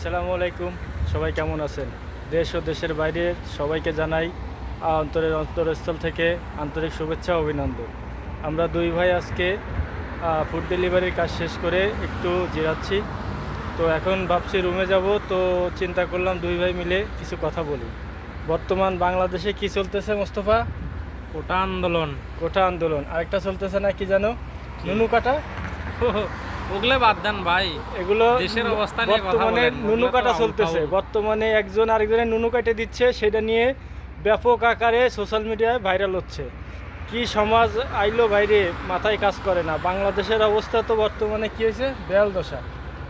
আসসালামু আলাইকুম। সবাই কেমন আছেন? দেশ ও দেশের বাইরে সবাইকে জানাই অন্তরের অন্তরস্থল থেকে আন্তরিক শুভেচ্ছা অভিনন্দন। আমরা দুই ভাই আজকে ফুড ডেলিভারির কাজ শেষ করে একটু জিরাচ্ছি। তো এখন ভাবছি রুমে যাব তো চিন্তা করলাম দুই ভাই মিলে কিছু কথা বলি। বর্তমান বাংলাদেশে কি চলতেছে মোস্তফা? কোটা আন্দোলন। কোঠা আন্দোলন। আরেকটা চলতেছে না কি জানো? নুনু কাটা? ওগুলো বাদ দেন ভাই। এগুলো দেশের অবস্থা নিয়ে কথা বর্তমানে। নুনু কাটা চলতেছে। বর্তমানে একজন আরেকজনের নুনু কাটে দিচ্ছে সেটা নিয়ে ব্যাপক আকারে সোশ্যাল মিডিয়ায় ভাইরাল হচ্ছে। কি সমাজ আইলো বাইরে মাথায় কাজ করে না। বাংলাদেশের অবস্থা তো বর্তমানে কি হয়েছে? বেয়াল দশা।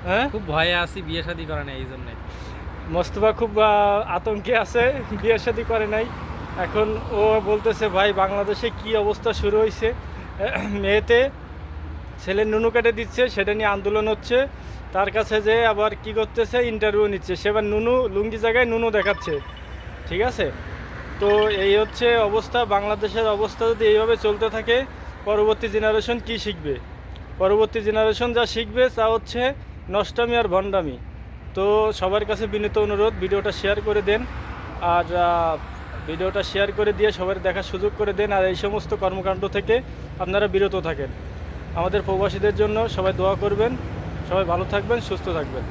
হ্যাঁ? খুব ভয়ে আছি বিয়ে শাদী করে না এই জন্য। মোস্তফা খুব আতঙ্কে আছে বিয়ে শাদী করে নাই। এখন ও বলতেছে ভাই বাংলাদেশে কি অবস্থা শুরু হয়েছে? মেয়েতে ছেলে নুনু কেটে দিচ্ছে, সেটা নিয়ে আন্দোলন হচ্ছে। তার কাছে যে আবার কি করতেছে ইন্টারভিউ নিচ্ছে। সেবার নুনু, লুঙ্গি জায়গায় নুনু দেখাচ্ছে। ঠিক আছে? তো এই হচ্ছে অবস্থা, বাংলাদেশের অবস্থা যদি এইভাবে চলতে থাকে, পরবর্তী জেনারেশন কি শিখবে? পরবর্তী জেনারেশন যা শিখবে তা হচ্ছে নষ্টামি আর ভণ্ডামি। তো সবার কাছে বিনীত অনুরোধ, ভিডিওটা শেয়ার করে দেন। আর ভিডিওটা শেয়ার করে দিয়ে সবার দেখার সুযোগ করে দেন। আর এই সমস্ত কর্মকাণ্ড থেকে আপনারা বিরত থাকেন। আমাদের প্রবাসীদের জন্য সবাই দোয়া করবেন সবাই ভালো থাকবেন সুস্থ থাকবেন।